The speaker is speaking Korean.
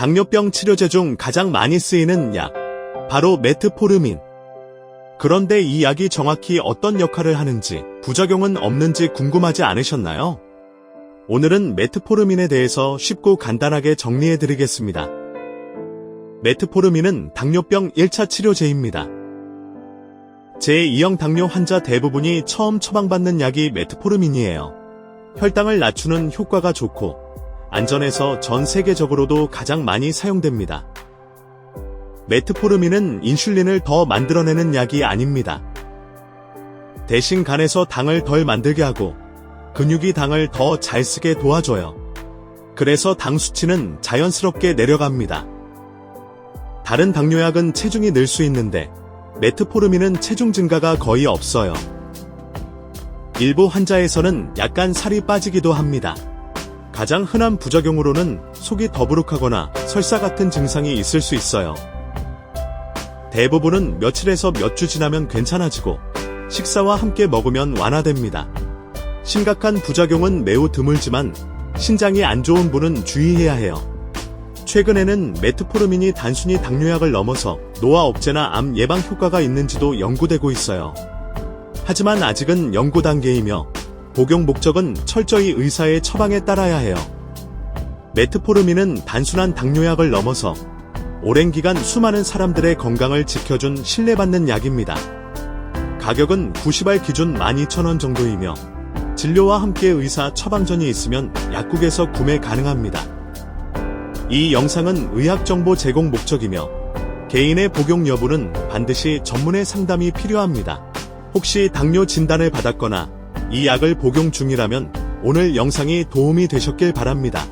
당뇨병 치료제 중 가장 많이 쓰이는 약, 바로 메트포르민. 그런데 이 약이 정확히 어떤 역할을 하는지, 부작용은 없는지 궁금하지 않으셨나요? 오늘은 메트포르민에 대해서 쉽고 간단하게 정리해 드리겠습니다. 메트포르민은 당뇨병 1차 치료제입니다. 제2형 당뇨 환자 대부분이 처음 처방받는 약이 메트포르민이에요. 혈당을 낮추는 효과가 좋고 안전해서 전 세계적으로도 가장 많이 사용됩니다. 메트포르민은 인슐린을 더 만들어내는 약이 아닙니다. 대신 간에서 당을 덜 만들게 하고 근육이 당을 더 잘 쓰게 도와줘요. 그래서 당 수치는 자연스럽게 내려갑니다. 다른 당뇨약은 체중이 늘 수 있는데 메트포르민은 체중 증가가 거의 없어요. 일부 환자에서는 약간 살이 빠지기도 합니다. 가장 흔한 부작용으로는 속이 더부룩하거나 설사 같은 증상이 있을 수 있어요. 대부분은 며칠에서 몇 주 지나면 괜찮아지고 식사와 함께 먹으면 완화됩니다. 심각한 부작용은 매우 드물지만 신장이 안 좋은 분은 주의해야 해요. 최근에는 메트포르민이 단순히 당뇨약을 넘어서 노화 억제나 암 예방 효과가 있는지도 연구되고 있어요. 하지만 아직은 연구 단계이며 복용 목적은 철저히 의사의 처방에 따라야 해요. 메트포르민은 단순한 당뇨약을 넘어서 오랜 기간 수많은 사람들의 건강을 지켜준 신뢰받는 약입니다. 가격은 90알 기준 12,000원 정도이며 진료와 함께 의사 처방전이 있으면 약국에서 구매 가능합니다. 이 영상은 의학 정보 제공 목적이며 개인의 복용 여부는 반드시 전문의 상담이 필요합니다. 혹시 당뇨 진단을 받았거나 이 약을 복용 중이라면 오늘 영상이 도움이 되셨길 바랍니다.